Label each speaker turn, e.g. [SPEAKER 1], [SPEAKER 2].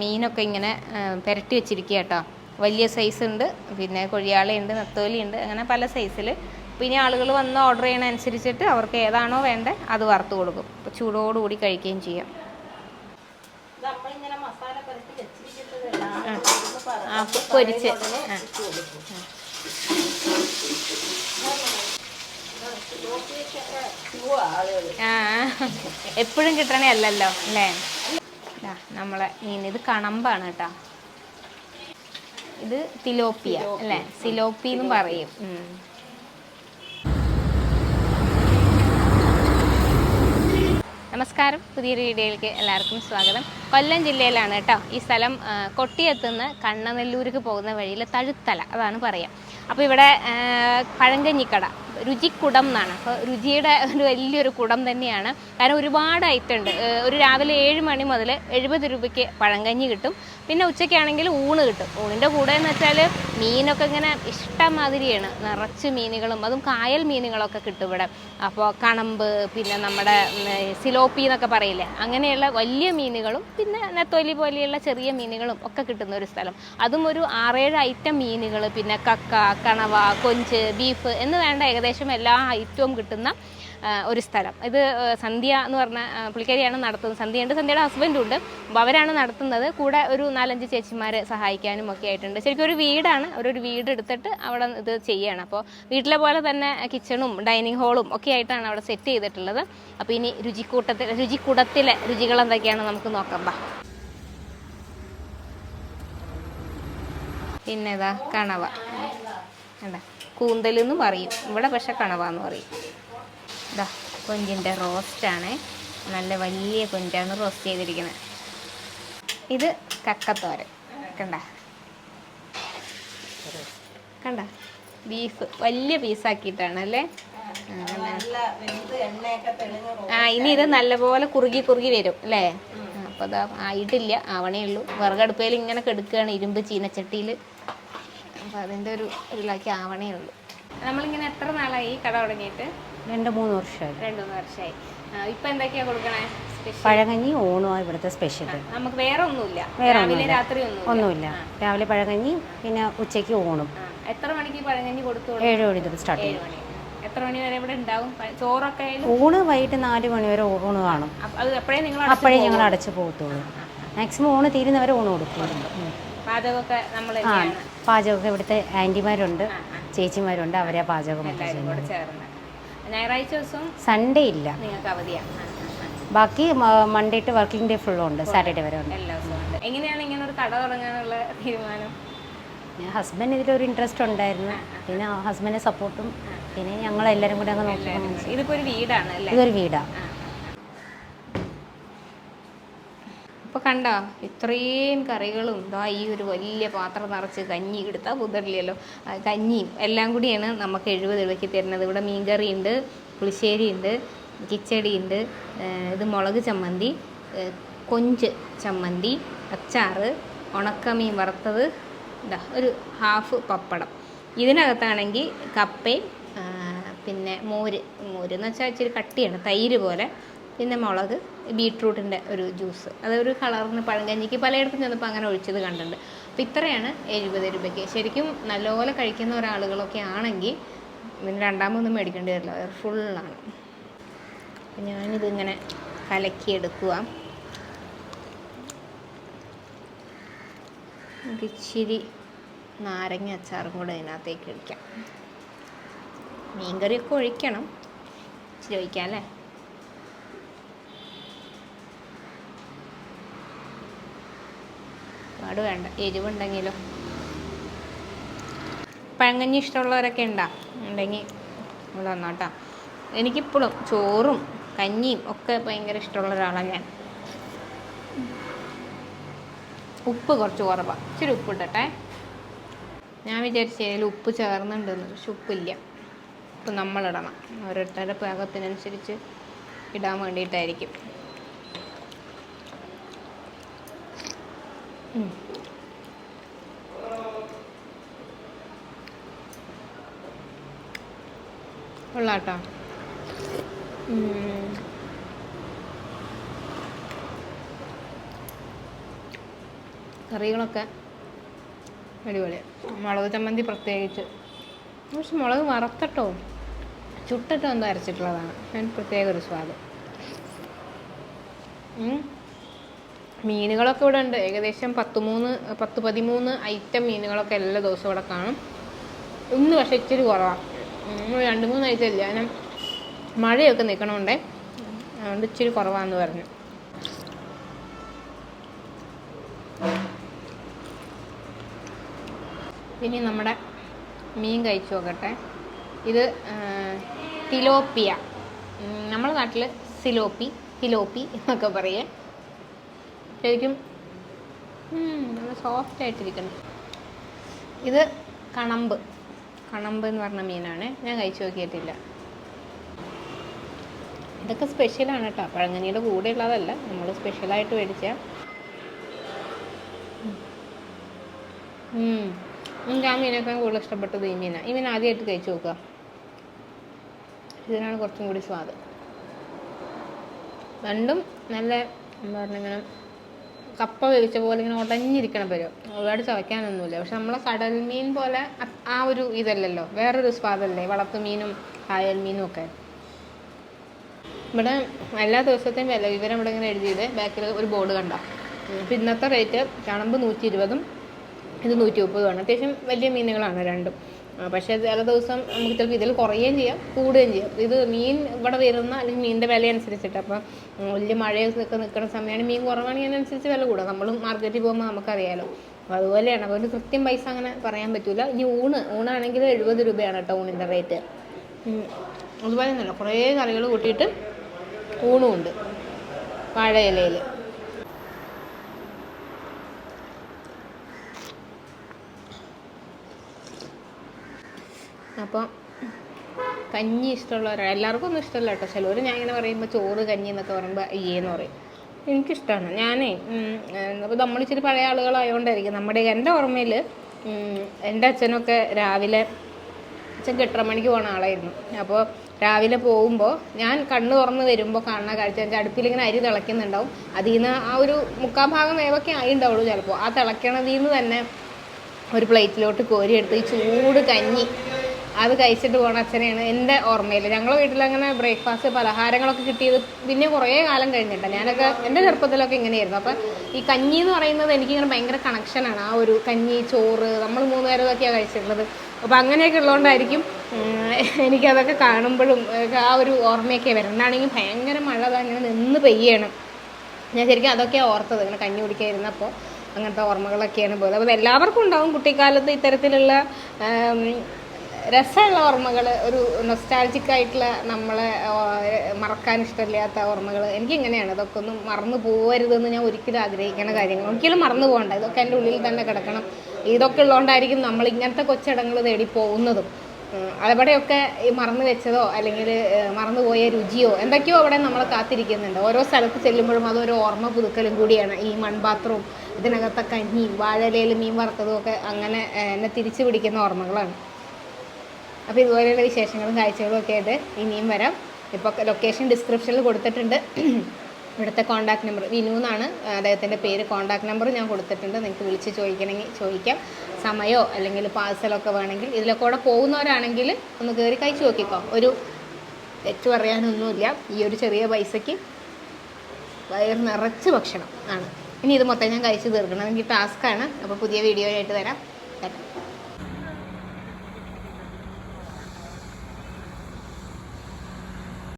[SPEAKER 1] മീനൊക്കെ ഇങ്ങനെ പെരട്ടി വെച്ചിരിക്കുക കേട്ടോ. വലിയ സൈസ് ഉണ്ട് പിന്നെ കൊഴിയാളയുണ്ട് നത്തോലിയുണ്ട് അങ്ങനെ പല സൈസിൽ പിന്നെ ആളുകൾ വന്ന് ഓർഡർ ചെയ്യണ അനുസരിച്ചിട്ട് അവർക്ക് ഏതാണോ വേണ്ടത് അത് വറുത്ത് കൊടുക്കും. അപ്പോൾ ചൂടോടുകൂടി കഴിക്കുകയും ചെയ്യാം. പൊരിച്ച്. ആ. എപ്പോഴും കിട്ടണേ അല്ലല്ലോ അല്ലേ നമ്മളെ മീൻ ഇത് കണമ്പാണ് കേട്ടോ. ഇത് തിലോപ്പിയ അല്ലേ? സിലോപ്പി എന്നും പറയും. നമസ്കാരം. പുതിയൊരു വീഡിയോയിലേക്ക് എല്ലാവർക്കും സ്വാഗതം. കൊല്ലം ജില്ലയിലാണ് കേട്ടോ ഈ സ്ഥലം കൊട്ടിയെത്തുന്ന കണ്ണനെല്ലൂർക്ക് പോകുന്ന വഴിയിലെ തഴുത്തല അതാണ് പറയാം. അപ്പോൾ ഇവിടെ പഴങ്കഞ്ഞിക്കട. രുചിക്കുടം എന്നാണ്. അപ്പോൾ രുചിയുടെ ഒരു വലിയൊരു കുടം തന്നെയാണ്. കാരണം ഒരുപാട് ഐറ്റം ഉണ്ട് ഒരു രാവിലെ ഏഴ് മണി മുതൽ എഴുപത് രൂപയ്ക്ക് പഴങ്കഞ്ഞി കിട്ടും. പിന്നെ ഉച്ചയ്ക്കാണെങ്കിൽ ഊണ് കിട്ടും. ഊണിന്റെ കൂടെ എന്ന് വെച്ചാൽ മീനൊക്കെ ഇങ്ങനെ ഇഷ്ടമാതിരിയാണ്. നിറച്ച് മീനുകളും അതും കായൽ മീനുകളൊക്കെ കിട്ടും ഇവിടെ. അപ്പോൾ കണമ്പ് പിന്നെ നമ്മുടെ സിലോപ്പി എന്നൊക്കെ പറയില്ലേ? അങ്ങനെയുള്ള വലിയ മീനുകളും പിന്നെ നെത്തോലി പോലെയുള്ള ചെറിയ മീനുകളും ഒക്കെ കിട്ടുന്ന ഒരു സ്ഥലം. അതും ഒരു ആറേഴ് ഐറ്റം മീനുകൾ പിന്നെ കക്ക കണവ കൊഞ്ച് ബീഫ് എന്ന് വേണ്ട ഏകദേശം എല്ലാ ഐറ്റവും കിട്ടുന്ന ഒരു സ്ഥലം. ഇത് സന്ധ്യ എന്ന് പറഞ്ഞ പുള്ളിക്കാരിയാണ് നടത്തുന്നത്. സന്ധ്യയുണ്ട് സന്ധ്യയുടെ ഹസ്ബൻഡും ഉണ്ട്. അപ്പോൾ അവരാണ് നടത്തുന്നത്. കൂടെ ഒരു നാലഞ്ച് ചേച്ചിമാരെ സഹായിക്കാനും ഒക്കെ ആയിട്ടുണ്ട്. ശരിക്കും ഒരു വീടാണ്. അവരൊരു വീട് എടുത്തിട്ട് അവിടെ ഇത് ചെയ്യണം. അപ്പോൾ വീട്ടിലെ പോലെ തന്നെ കിച്ചണും ഡൈനിങ് ഹോളും ഒക്കെ ആയിട്ടാണ് അവിടെ സെറ്റ് ചെയ്തിട്ടുള്ളത്. അപ്പോൾ ഇനി രുചിക്കൂട്ടത്തിൽ രുചിക്കൂടത്തിലെ രുചികൾ എന്തൊക്കെയാണ് നമുക്ക് നോക്കാം. ബാ. പിന്നെ ഇതാ കണവ. എന്താ? കൂന്തലെന്ന് പറയും ഇവിടെ പക്ഷെ കണവ എന്ന് പറയും. ഇതാ കൊഞ്ചിന്റെ റോസ്റ്റാണ്. നല്ല വലിയ കൊഞ്ചാണ് റോസ്റ്റ് ചെയ്തിരിക്കുന്നത്. ഇത് കക്കത്തോരൻ. കണ്ട? കണ്ട? ബീഫ്. വലിയ പീസാക്കിയിട്ടാണ് അല്ലേ? ആ ഇനി ഇത് നല്ലപോലെ കുറുകി കുറുകി വരും അല്ലേ? അപ്പോൾ അതാ ആയിട്ടില്ല ആവണേ ഉള്ളൂ. വിറകടുപ്പയിൽ ഇങ്ങനെ കെടുക്കുകയാണ് ഇരുമ്പ് ചീനച്ചട്ടിയിൽ അപ്പോൾ അതിന്റെ ഒരു ഇതിലാക്കി ആവണേ ഉള്ളൂ. നമ്മളിങ്ങനെ എത്ര നാളായി ഈ കട തുടങ്ങിയിട്ട്?
[SPEAKER 2] രണ്ട് മൂന്ന് വർഷമായി.
[SPEAKER 1] രണ്ടു മൂന്ന് വർഷമായി. ഇപ്പം എന്തൊക്കെയാ കൊടുക്കണേ?
[SPEAKER 2] പഴകഞ്ഞി ഓണമാണ് ഇവിടുത്തെ സ്പെഷ്യൽ
[SPEAKER 1] നമുക്ക് വേറെ ഒന്നുമില്ല.
[SPEAKER 2] വേറെ
[SPEAKER 1] രാവിലെ
[SPEAKER 2] ഒന്നുമില്ല.
[SPEAKER 1] രാത്രി ഒന്നും
[SPEAKER 2] ഒന്നുമില്ല. രാവിലെ പഴകഞ്ഞി പിന്നെ ഉച്ചയ്ക്ക് ഓണും.
[SPEAKER 1] എത്ര മണിക്ക് പഴകഞ്ഞി കൊടുത്തു
[SPEAKER 2] ഏഴ് മണി തൊട്ട് സ്റ്റാർട്ട് ചെയ്യും
[SPEAKER 1] എത്ര മണി വരെ ഇവിടെ ഉണ്ടാവും? ചോറൊക്കെ
[SPEAKER 2] ഊണ് വൈകിട്ട് നാല് മണി വരെ ഊണ് കാണും.
[SPEAKER 1] അപ്പോഴേ നിങ്ങൾ
[SPEAKER 2] അപ്പോഴേ ഞങ്ങൾ അടച്ചു പോകത്തുള്ളൂ മാക്സിമം ഊണ് തീരുന്നവരെ ഊണ് കൊടുക്കുന്നുണ്ട്.
[SPEAKER 1] പാചകമൊക്കെ നമ്മൾ
[SPEAKER 2] പാചകമൊക്കെ ഇവിടുത്തെ ആന്റിമാരുണ്ട് ചേച്ചിമാരുണ്ട് അവരെ പാചകം ഒക്കെ
[SPEAKER 1] എല്ലാവരും കൂടെ ചേർന്ന്. ഞായറാഴ്ച ദിവസം
[SPEAKER 2] സൺഡേ ഇല്ല.
[SPEAKER 1] നിങ്ങൾക്ക് അവധിയാണ്
[SPEAKER 2] ബാക്കി മൺഡേ ടു വർക്കിംഗ് ഡേ ഫുള്ളും ഉണ്ട് സാറ്റർഡേ വരെ ഉണ്ട്.
[SPEAKER 1] എല്ലാ ദിവസവും ഉണ്ട്. എങ്ങനെയാണ് ഇങ്ങനെ ഒരു കട തുടങ്ങാനുള്ള തീരുമാനം?
[SPEAKER 2] ഞാൻ ഹസ്ബൻഡ് ഇതിലൊരു ഇൻട്രസ്റ്റ് ഉണ്ടായിരുന്നു. പിന്നെ ഹസ്ബൻഡിന്റെ സപ്പോർട്ടും പിന്നെ ഞങ്ങൾ എല്ലാവരും കൂടെ അങ്ങ് നോക്കി
[SPEAKER 1] ഇതിപ്പോ ഒരു വീടാണ് അല്ലേ?
[SPEAKER 2] ഇതൊരു വീടാണ്
[SPEAKER 1] അപ്പോൾ കണ്ടോ ഇത്രയും കറികളും ഇതാ ഈ ഒരു വലിയ പാത്രം നിറച്ച് കഞ്ഞി എടുത്താൽ കുതിരില്ലല്ലോ കഞ്ഞിയും എല്ലാം കൂടിയാണ് നമുക്ക് എഴുപത് രൂപയ്ക്ക് തരുന്നത്. ഇവിടെ മീൻകറി ഉണ്ട് പുളിശ്ശേരി ഉണ്ട് കിച്ചടി ഉണ്ട് ഇത് മുളക് ചമ്മന്തി കൊഞ്ച് ചമ്മന്തി അച്ചാറ് ഉണക്കമീൻ വറുത്തത് ഇതാ ഒരു ഹാഫ് പപ്പടം. ഇതിനകത്താണെങ്കിൽ കപ്പയും പിന്നെ മോര് മോര് എന്ന് വെച്ചാൽ ഇച്ചിരി കട്ടിയാണ് തൈര് പോലെ. പിന്നെ മുളക് ബീട്രൂട്ടിന്റെ ഒരു ജ്യൂസ്. അതൊരു കളറിന് പഴങ്കഞ്ഞിക്ക് പലയിടത്തും ചെന്നപ്പോൾ അങ്ങനെ ഒഴിച്ചത് കണ്ടിട്ടുണ്ട്. അപ്പോൾ ഇത്രയാണ് എഴുപത് രൂപയ്ക്ക്. ശരിക്കും നല്ലപോലെ കഴിക്കുന്ന ഒരാളുകളൊക്കെ ആണെങ്കിൽ ഇതിന് രണ്ടാമതൊന്നും മേടിക്കേണ്ടി വരില്ല. അത് ഫുള്ളാണ്. അപ്പം ഞാനിതിങ്ങനെ കലക്കിയെടുക്കുക ഇച്ചിരി നാരങ്ങ അച്ചാറും കൂടെ ഇതിനകത്തേക്ക് ഒഴിക്കാം. മീൻകറിയൊക്കെ ഒഴിക്കണം. ഇച്ചിരി ഒഴിക്കാം അല്ലേ? ഒരുപാട് വേണ്ട. എരിവുണ്ടെങ്കിലും. പഴങ്കഞ്ഞി ഇഷ്ടമുള്ളവരൊക്കെ ഉണ്ടാ? ഉണ്ടെങ്കിൽ ഇവിടെ വന്നോട്ടാ. എനിക്കിപ്പോഴും ചോറും കഞ്ഞിയും ഒക്കെ ഭയങ്കര ഇഷ്ടമുള്ള ഒരാളാണ് ഞാൻ. ഉപ്പ് കുറച്ച് കുറവാണ് ഇച്ചിരി ഉപ്പ് ഇട്ടട്ടെ ഞാൻ വിചാരിച്ചു അതിൽ ഉപ്പ് ചേർന്നുണ്ടെന്ന്. പക്ഷെ ഉപ്പില്ല. ഉപ്പ് നമ്മളിടണം. ഓരോരുത്തരുടെ പാകത്തിനനുസരിച്ച് ഇടാൻ വേണ്ടിയിട്ടായിരിക്കും. കൊള്ളാട്ടോ. കറികളൊക്കെ അടിപൊളിയാണ് മുളക് ചമ്മന്തി പ്രത്യേകിച്ച്. പക്ഷെ മുളക് വറുത്തട്ടോ ചുട്ടിട്ടോ എന്തോ അരച്ചിട്ടുള്ളതാണ്. അതിന് പ്രത്യേക ഒരു സ്വാദ്. മീനുകളൊക്കെ ഇവിടെ ഉണ്ട്. ഏകദേശം പത്ത് മൂന്ന് പത്ത് പതിമൂന്ന് ഐറ്റം മീനുകളൊക്കെ എല്ലാ ദിവസവും ഇവിടെ കാണും. ഇന്ന് പക്ഷെ ഇച്ചിരി കുറവാണ് രണ്ട് മൂന്ന് ഐറ്റം ഇല്ല. കാരണം മഴയൊക്കെ നിൽക്കണമുണ്ടേ അതുകൊണ്ട് ഇച്ചിരി കുറവാന്ന് പറഞ്ഞു. ഇനി നമ്മുടെ മീൻ കഴിച്ചു നോക്കട്ടെ. ഇത് തിലോപ്പിയ. നമ്മുടെ നാട്ടിൽ സിലോപ്പി തിലോപ്പി എന്നൊക്കെ പറയേ. ശരിക്കും നല്ല സോഫ്റ്റ് ആയിട്ടിരിക്കണം ഇത് കണമ്പ്. കണമ്പ് എന്ന് പറഞ്ഞ മീനാണ്. ഞാൻ കഴിച്ചു നോക്കിയിട്ടില്ല. ഇതൊക്കെ സ്പെഷ്യലാണ് കേട്ടോ പഴങ്ങനിയുടെ കൂടെ ഉള്ളതല്ല. നമ്മൾ സ്പെഷ്യലായിട്ട് മേടിച്ച. എനിക്ക് ആ മീനൊക്കെ കൂടുതൽ ഇഷ്ടപ്പെട്ടത് ഈ മീനാണ് ഈ മീൻ ആദ്യമായിട്ട് കഴിച്ചു നോക്കുക. ഇതിനാണ് കുറച്ചും കൂടി സ്വാദ്. രണ്ടും നല്ല എന്താ പറഞ്ഞ ഇങ്ങനെ കപ്പ വേവിച്ച പോലെ ഇങ്ങനെ ഉടഞ്ഞിരിക്കണം വരും ഒരുപാട് ചവയ്ക്കാനൊന്നുമില്ല. പക്ഷെ നമ്മളെ കടൽ മീൻ പോലെ ആ ഒരു ഇതല്ലല്ലോ. വേറൊരു സ്വാദല്ലേ. വളർത്തു മീനും കായൽ മീനും ഒക്കെ. ഇവിടെ എല്ലാ ദിവസത്തെയും വില വിവരം ഇവിടെ ഇങ്ങനെ എഴുതിയത് ബാക്കിൽ ഒരു ബോർഡ് കണ്ട? അപ്പം ഇന്നത്തെ റേറ്റ് ചണമ്പ് നൂറ്റി ഇരുപതും ഇത് നൂറ്റി മുപ്പതുമാണ് അത്യാവശ്യം വലിയ മീനുകളാണ് രണ്ടും. പക്ഷേ ചില ദിവസം നമുക്ക് ചിലപ്പോൾ ഇതിൽ കുറയുകയും ചെയ്യാം കൂടുകയും ചെയ്യാം. ഇത് മീൻ ഇവിടെ വരുന്ന അല്ലെങ്കിൽ മീനിന്റെ വില അനുസരിച്ചിട്ട്. അപ്പം വലിയ മഴയൊക്കെ നിൽക്കുന്ന സമയമാണ് മീൻ കുറവാണെങ്കിൽ അതിനനുസരിച്ച് വില കൂടുക. നമ്മൾ മാർക്കറ്റിൽ പോകുമ്പോൾ നമുക്കറിയാലോ. അപ്പോൾ അതുപോലെയാണ്. അതുകൊണ്ട് കൃത്യം പൈസ അങ്ങനെ പറയാൻ പറ്റില്ല ഇനി ഊണ് ഊണാണെങ്കിൽ എഴുപത് രൂപയാണ് കേട്ടോ ഊണിന്റെ റേറ്റ്. അതുപോലെ തന്നെ കുറേ കറികൾ കൂട്ടിയിട്ട് ഊണുമുണ്ട് വാഴയിലയിൽ. അപ്പോൾ കഞ്ഞി ഇഷ്ടമുള്ളവരാ. എല്ലാവർക്കും ഒന്നും ഇഷ്ടമല്ല കേട്ടോ. ചിലവർ ഞാൻ ഇങ്ങനെ പറയുമ്പോൾ ചോറ് കഞ്ഞി എന്നൊക്കെ പറയുമ്പോൾ അയ്യേന്ന് പറയും. എനിക്കിഷ്ടമാണ് ഞാനേ അപ്പോൾ നമ്മൾ ഇച്ചിരി പഴയ ആളുകളായതുകൊണ്ടായിരിക്കും നമ്മുടെ എന്റെ ഓർമ്മയിൽ എന്റെ അച്ഛനൊക്കെ രാവിലെ അച്ഛൻ കെട്ടര മണിക്ക് പോണ ആളായിരുന്നു. അപ്പോൾ രാവിലെ പോകുമ്പോൾ ഞാൻ കണ്ണ് തുറന്ന് വരുമ്പോൾ കാണുന്ന കാഴ്ച വെച്ചാൽ അടുപ്പിലിങ്ങനെ അരി തിളയ്ക്കുന്നുണ്ടാവും. അതിൽ നിന്ന് ആ ഒരു മുക്കാൽ ഭാഗം വേവൊക്കെ ആയി ഉണ്ടാവുള്ളൂ ചിലപ്പോൾ ആ തിളയ്ക്കണതിൽ നിന്ന് തന്നെ ഒരു പ്ലേറ്റിലോട്ട് കോരിയെടുത്ത് ഈ ചൂട് കഞ്ഞി അത് കഴിച്ചിട്ട് പോണ അച്ഛനെയാണ് എന്റെ ഓർമ്മയിൽ. ഞങ്ങളുടെ വീട്ടിൽ അങ്ങനെ ബ്രേക്ക്ഫാസ്റ്റ് പലഹാരങ്ങളൊക്കെ കിട്ടിയത് പിന്നെ കുറേ കാലം കഴിഞ്ഞിട്ടാണ് ഞാനൊക്കെ എന്റെ ചെറുപ്പത്തിലൊക്കെ ഇങ്ങനെയായിരുന്നു. അപ്പം ഈ കഞ്ഞി എന്ന് പറയുന്നത് എനിക്കിങ്ങനെ ഭയങ്കര കണക്ഷനാണ് ആ ഒരു കഞ്ഞി ചോറ് നമ്മൾ മൂന്ന് നേരം ഇതൊക്കെയാണ് കഴിച്ചിട്ടുള്ളത്. അപ്പം അങ്ങനെയൊക്കെ ഉള്ളതുകൊണ്ടായിരിക്കും എനിക്കതൊക്കെ കാണുമ്പോഴും ആ ഒരു ഓർമ്മയൊക്കെ വരും എന്നാണെങ്കിൽ ഭയങ്കര മഴ അങ്ങനെ നിന്ന് പെയ്യണം. ഞാൻ ശരിക്കും അതൊക്കെയാണ് ഓർത്തത് ഇങ്ങനെ കഞ്ഞി കുടിക്കാതിരുന്നപ്പോൾ അങ്ങനത്തെ ഓർമ്മകളൊക്കെയാണ് പോയത്. അപ്പോൾ എല്ലാവർക്കും ഉണ്ടാവും കുട്ടിക്കാലത്ത് ഇത്തരത്തിലുള്ള രസമുള്ള ഓർമ്മകൾ ഒരു നൊസ്റ്റാൾജിക് ആയിട്ടുള്ള നമ്മളെ മറക്കാൻ ഇഷ്ടമില്ലാത്ത ഓർമ്മകൾ എനിക്ക് ഇങ്ങനെയാണ്. അതൊക്കെ ഒന്നും മറന്നു പോകരുതെന്ന് ഞാൻ ഒരിക്കലും ആഗ്രഹിക്കുന്ന കാര്യങ്ങൾ. ഒരിക്കലും മറന്നു പോകണ്ട. ഇതൊക്കെ എന്റെ ഉള്ളിൽ തന്നെ കിടക്കണം. ഇതൊക്കെ ഉള്ളതുകൊണ്ടായിരിക്കും നമ്മൾ ഇങ്ങനത്തെ കൊച്ചടങ്ങൾ തേടി പോകുന്നതും. അവിടെയൊക്കെ ഈ മറന്നു വെച്ചതോ അല്ലെങ്കിൽ മറന്നുപോയ രുചിയോ എന്തൊക്കെയോ അവിടെ നമ്മൾ കാത്തിരിക്കുന്നുണ്ട്. ഓരോ സ്ഥലത്ത് ചെല്ലുമ്പോഴും അതൊരു ഓർമ്മ പുതുക്കലും കൂടിയാണ്. ഈ മൺപാത്രവും ഇതിനകത്തെ കഞ്ഞിയും വാഴയിലയിൽ മീൻ വറുത്തതും ഒക്കെ അങ്ങനെ എന്നെ തിരിച്ചു പിടിക്കുന്ന ഓർമ്മകളാണ്. അപ്പോൾ ഇതുപോലെയുള്ള വിശേഷങ്ങളും കാഴ്ചകളും ഒക്കെ ആയിട്ട് ഇനിയും വരാം. ഇപ്പോൾ ലൊക്കേഷൻ ഡിസ്ക്രിപ്ഷനിൽ കൊടുത്തിട്ടുണ്ട്. ഇവിടുത്തെ കോൺടാക്ട് നമ്പർ വിനു എന്നാണ് അദ്ദേഹത്തിന്റെ പേര്. കോൺടാക്ട് നമ്പർ ഞാൻ കൊടുത്തിട്ടുണ്ട്. നിങ്ങൾക്ക് വിളിച്ച് ചോദിക്കണമെങ്കിൽ ചോദിക്കാം. സമയമോ അല്ലെങ്കിൽ പാഴ്സലൊക്കെ വേണമെങ്കിൽ. ഇതിലൊക്കെ കൂടെ പോകുന്നവരാണെങ്കിൽ ഒന്ന് കയറി കഴിച്ചു നോക്കിക്കോ. ഒരു തെറ്റ് പറയാനൊന്നുമില്ല. ഈ ഒരു ചെറിയ പൈസയ്ക്ക് വയറ് നിറച്ച് ഭക്ഷണം ആണ്. ഇനി ഇത് മൊത്തം ഞാൻ കഴിച്ച് തീർക്കണം. എനിക്ക് ടാസ്ക്കാണ് അപ്പോൾ പുതിയ വീഡിയോ ആയിട്ട് തരാം